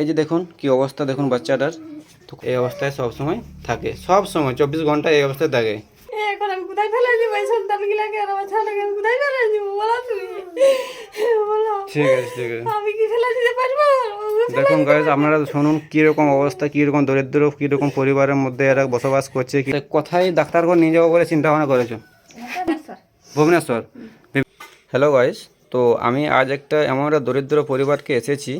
এই যে দেখুন কি অবস্থা দেখুন বাচ্চাটার। তো এই অবস্থায় সব সময় থাকে। সব সময় চব্বিশ ঘণ্টা এই অবস্থায় থাকে। এখন আমি কোথায় ফেলে দিব? এই সন্তানগুলাকে আর আমার ছেলেকে আমি কোথায় ফেলে দিব? বলো তুমি। বলো। ঠিক আছে ঠিক আছে। আমি কি ফেলে দিতে পারব? দেখুন গাইজ আপনারা শুনুন কীরকম অবস্থা কীরকম দরিদ্র কীরকম পরিবারের মধ্যে এরা বসবাস করছে কি কোথায় ডাক্তার করে নিয়ে যাব বলে চিন্তা ভাবনা করেছ ভুবনেশ্বর। হ্যালো গাইস তো আমি আজ একটা এমন একটা দরিদ্র পরিবারকে এসেছি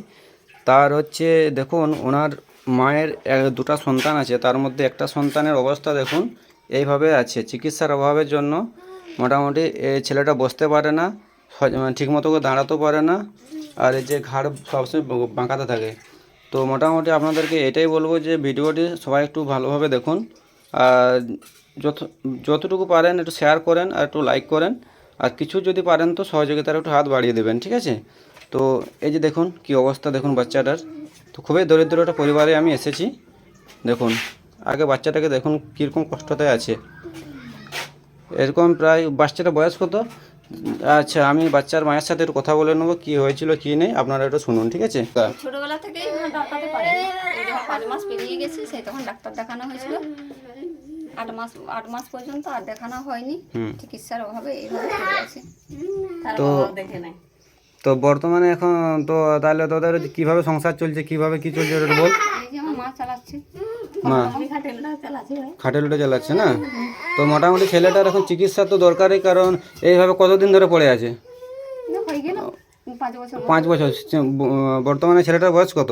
তার হচ্ছে, দেখুন, ওনার মায়ের দুটা সন্তান আছে, তার মধ্যে একটা সন্তানের অবস্থা দেখুন, এইভাবে আছে। চিকিৎসার অভাবের জন্য মোটামুটি ছেলেটা বসতে পারে না মানে ঠিকমতো করে দাঁড়াতেও পারে না, আর এই যে ঘাড় সবসময় বাঁকাতে থাকে। তো মোটামুটি আপনাদেরকে এটাই বলব যে, ভিডিওটি সবাই একটু ভালোভাবে দেখুন, আর যত যতটুকু পারেন একটু শেয়ার করেন, আর একটু লাইক করেন, আর কিছু যদি পারেন তো সহযোগিতার একটু হাত বাড়িয়ে দেবেন, ঠিক আছে? তো এই যে দেখুন কি অবস্থা দেখুন বাচ্চাটার। তো খুবই দরিদ্র একটা পরিবারে আমি এসেছি। দেখুন আগে বাচ্চাটাকে দেখুন কীরকম কষ্টতে আছে। এরকম প্রায় বাচ্চাটা বয়স কত? আচ্ছা আমি বাচ্চার মায়ের সাথে একটু কথা বলে নেব কী হয়েছিল কী নেই আপনারা একটু শুনুন ঠিক আছে? ছোটবেলা থেকেই আমার ডাক্তারতে পারে। পাঁচ মাস পেরিয়ে গেছে সেই তখন ডাক্তার দেখানো হয়েছিল। আট মাস আট মাস পর্যন্ত আর দেখানো হয়নি। চিকিৎসার অভাবে এইভাবে তো দেখে তো বর্তমানে এখন তো তাহলে তোদের কীভাবে সংসার চলছে কীভাবে কি চলছে ওটা বল। মা খাটে লুটে চালাচ্ছে না? তো মোটামুটি ছেলেটার এখন চিকিৎসা তো দরকারই কারণ এইভাবে কতদিন ধরে পড়ে আছে? পাঁচ বছর বর্তমানে ছেলেটার বয়স কত?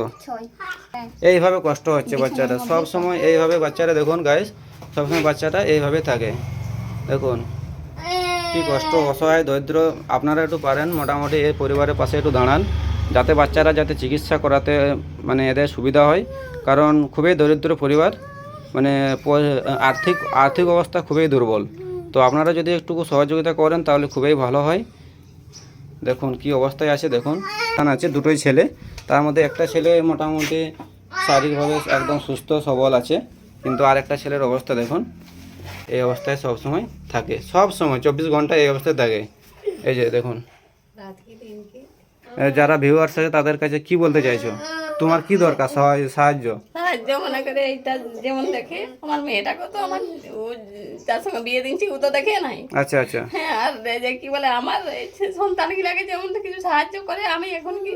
এইভাবে কষ্ট হচ্ছে বাচ্চাটা। সব সময় এইভাবে বাচ্চারা দেখুন গাইস সবসময় বাচ্চাটা এইভাবে থাকে। দেখুন। কি কষ্ট, অসহায়, দরিদ্র, আপনারা একটু পারেন, মোটামুটি এই পরিবারের পাশে একটু দাঁড়ান, যাতে বাচ্চারা যাতে চিকিৎসা করাতে মানে এদের সুবিধা হয়। কারণ খুবই দরিদ্র পরিবার মানে আর্থিক আর্থিক অবস্থা খুবই দুর্বল। তো আপনারা যদি একটু সহযোগিতা করেন, তাহলে খুবই ভালো হয়। দেখুন কি অবস্থায় আছে, দেখুন। সন্তান আছে দুটোই ছেলে, তার মধ্যে একটা ছেলে মোটামুটি শারীরিকভাবে একদম সুস্থ, সবল আছে। কিন্তু আর একটা ছেলের অবস্থা দেখুন। এই অবস্থায় সব সময় থাকে। সব সময় চব্বিশ ঘণ্টা এই অবস্থায় থাকে। এই যে দেখুন। যারা ভিউয়ার্স আছে তাদের কাছে কি বলতে চাইছো? তোমার কি দরকার? সাহায্য? সাহায্য মনে করে এইটা যেমন দেখে। আমার মেয়েটাকে তো আমার যার সঙ্গে বিয়ে দিনছি ও তো দেখে নাই। আচ্ছা আচ্ছা। হ্যাঁ আর যে কি বলে আমার এই যে সন্তানগুলাকে যেমন কিছু সাহায্য করে আমি এখন কি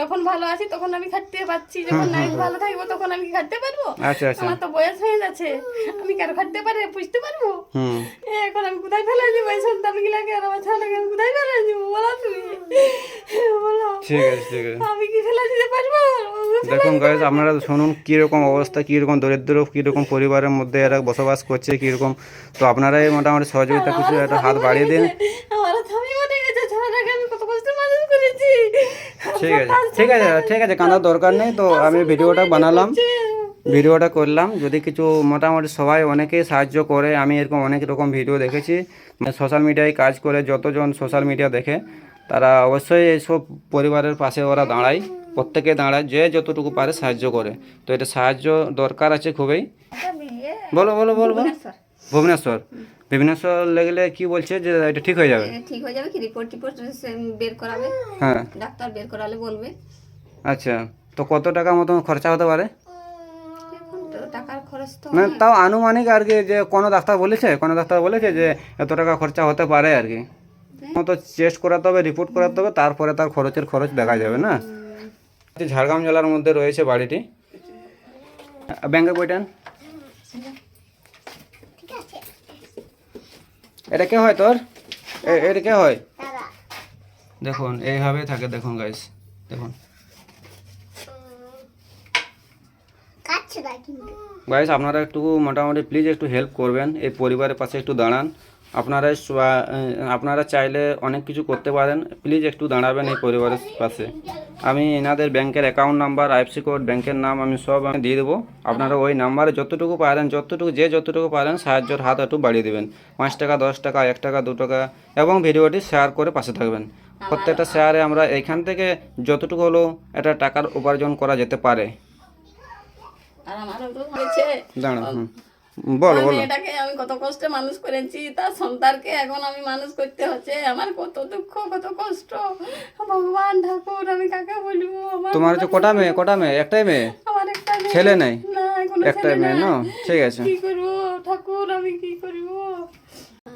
যখন ভালো আছি তখন আমি খাটতে পারছি। যখন আমি ভালো থাকব তখন আমি খাটতে পারব? আচ্ছা আচ্ছা। আমার তো বয়স হয়ে যাচ্ছে আমি কারও খাটতে পারে বুঝতে পারব? এখন আমি কোথায় ফেলে দিব? এই সন্তানগুলাকে আর আমার ছেলেকে আমি কোথায় ফেলে দিব? বলো তুমি। বলো। ঠিক আছে ঠিক আছে। আমি কি ফেলে দিতে পারব? দেখুন গাইজ আপনারা শুনুন কীরকম অবস্থা কীরকম দরিদ্র কীরকম পরিবারের মধ্যে এরা বসবাস করছে কীরকম। তো আপনারাই মোটামুটি সহযোগিতা কিছু একটা হাত বাড়িয়ে দিন। ঠিক আছে ঠিক আছে ঠিক আছে কাঁদার দরকার নেই তো আমি ভিডিওটা বানালাম। ভিডিওটা করলাম। যদি কিছু মোটামুটি সবাই অনেকেই সাহায্য করে। আমি এরকম অনেক রকম ভিডিও দেখেছি। সোশ্যাল মিডিয়ায় কাজ করে যতজন সোশ্যাল মিডিয়া দেখে তারা অবশ্যই এইসব পরিবারের পাশে ওরা দাঁড়ায়। প্রত্যেকে দাঁড়ায় যে যতটুকু পারে সাহায্য করে। তো এটা সাহায্য দরকার আছে খুবই। বলো বলো বলো বলো। ভুবনেশ্বর। ভুবনেশ্বর। লেগেলে কি বলছে যে এটা ঠিক হয়ে যাবে? ঠিক হয়ে যাবে কি? রিপোর্ট টিপোর্ট বের করাবে। হ্যাঁ। ডাক্তার বের করালে বলবে। আচ্ছা। তো কত টাকা মতো খরচা হতে পারে? টাকার খরচ তো মানে তাও আনুমানিক আর কি যে কোনো ডাক্তার বলেছে কোনো ডাক্তার বলেছে যে এত টাকা খরচা হতে পারে আর কি। মতো চেস্ট করাতে হবে রিপোর্ট করাতে হবে তারপরে তার খরচের খরচ দেখা যাবে না? ঝাড়গ্রাম জেলার মধ্যে রয়েছে বাড়িটি। ব্যাংকের বইটান এটা কে হয় তোর? এ- এটা কে হয়? দেখুন এইভাবে থাকে দেখুন গাইস দেখুন। গাইস আপনারা একটু মোটামুটি প্লিজ একটু হেল্প করবেন, এই পরিবারের পাশে একটু দাঁড়ান। আপনারা আপনারা চাইলে অনেক কিছু করতে পারেন প্লিজ একটু দাঁড়াবেন এই পরিবারের পাশে। আমি এনাদের ব্যাংকের অ্যাকাউন্ট নাম্বার আইএফসি কোড ব্যাংকের নাম আমি সব আমি দিয়ে দেবো। আপনারা ওই নাম্বারে যতটুকু পারেন, যতটুকু যে যতটুকু পারেন, সাহায্যের হাত একটু বাড়িয়ে দেবেন। পাঁচ টাকা, দশ টাকা, এক টাকা, দু টাকা এবং ভিডিওটি শেয়ার করে পাশে থাকবেন। প্রত্যেকটা শেয়ারে আমরা এইখান থেকে যতটুকু হলেও একটা টাকার উপার্জন করা যেতে পারে। আর তো হয়েছে। বলো বলো। মেয়েটাকে আমি কত কষ্টে মানুষ করেছি তার সন্তানকে এখন আমি মানুষ করতে হচ্ছে। আমার কত দুঃখ কত কষ্ট। ভগবান ঠাকুর আমি কাকে বলব? তোমার হচ্ছে কটা মেয়ে? কটা মেয়ে? একটাই মেয়ে? আমার একটা ছেলে নেই? একটাই মেয়ে না? ঠিক আছে। কি করব? ঠাকুর আমি কি করব?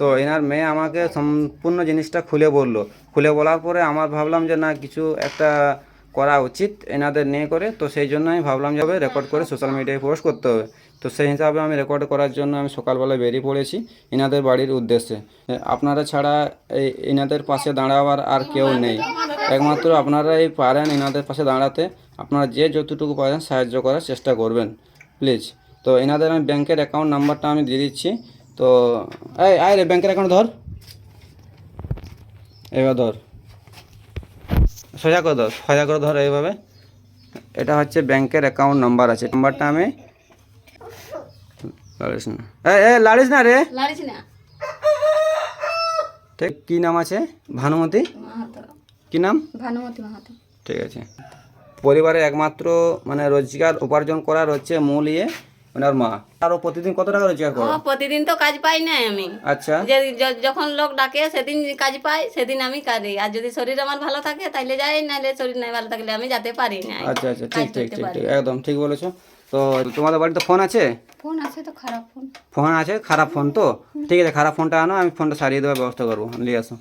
তো এনার মেয়ে আমাকে সম্পূর্ণ জিনিসটা খুলে বলল। খুলে বলার পরে আমার ভাবলাম যে না কিছু একটা করা উচিত এনাদের নিয়ে করে। তো সেই জন্য আমি ভাবলাম যে রেকর্ড করে সোশ্যাল মিডিয়ায় পোস্ট করতে হবে। তো সেই হিসাবে আমি রেকর্ড করার জন্য আমি সকালবেলা বেরিয়ে পড়েছি এনাদের বাড়ির উদ্দেশ্যে। আপনারা ছাড়া এই এনাদের পাশে দাঁড়াবার আর কেউ নেই। একমাত্র আপনারাই পারেন এনাদের পাশে দাঁড়াতে। আপনারা যে যতটুকু পারেন সাহায্য করার চেষ্টা করবেন। প্লিজ তো এনাদের আমি ব্যাংকের অ্যাকাউন্ট নাম্বারটা আমি দিয়ে দিচ্ছি। তো, এই, আয় রে, ব্যাংকের অ্যাকাউন্ট ধর। এবার ধর। সোজা করে ধর সোজা করে ধর এইভাবে। এটা হচ্ছে ব্যাংকের অ্যাকাউন্ট নাম্বার আছে। নাম্বারটা আমি লাড়িস না। এ লাড়িস না রে? লাড়িস না। ঠিক কী নাম আছে? ভানুমতি? মাহাতো। কী নাম? ভানুমতি মাহাতো। ঠিক আছে। পরিবারের একমাত্র মানে রোজগার উপার্জন করার হচ্ছে মূল ইয়ে। ওনার মা। আরও প্রতিদিন কত টাকা রোজগার করো? প্রতিদিন তো কাজ পাই না আমি। আচ্ছা। যে যখন লোক ডাকে সেদিন কাজ পাই সেদিন আমি করি আর যদি শরীর আমার ভালো থাকে তাইলে যাই নাহলে শরীর নাই ভালো থাকলে আমি যেতে পারি না আচ্ছা আচ্ছা ঠিক ঠিক ঠিক ঠিক একদম ঠিক বলেছ। তো তোমাদের বাড়িতে ফোন আছে? ফোন আছে তো খারাপ ফোন। ফোন আছে? খারাপ ফোন তো? ঠিক আছে খারাপ ফোনটা আনো আমি ফোনটা সারিয়ে দেওয়ার ব্যবস্থা করব। নিয়ে আসো।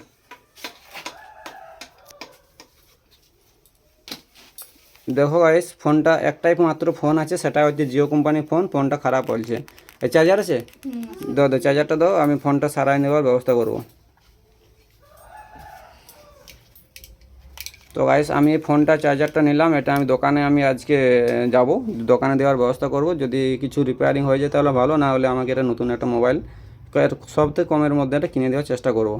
দেখো গাইস ফোনটা একটাই মাত্র ফোন আছে সেটা হচ্ছে জিও কোম্পানির ফোন ফোনটা খারাপ বলছে। এই চার্জার আছে? দাও দাও চার্জারটা দাও আমি ফোনটা সারাই নেওয়ার ব্যবস্থা করব। তো গাইস আমি এই ফোনটা চার্জারটা নিলাম এটা আমি দোকানে আমি আজকে যাব দোকানে দেওয়ার ব্যবস্থা করব। যদি কিছু রিপেয়ারিং হয়ে যায় তাহলে ভালো না হলে আমাকে এটা নতুন একটা মোবাইল সব থেকে কমের মধ্যে এটা কিনে দেওয়ার চেষ্টা করব।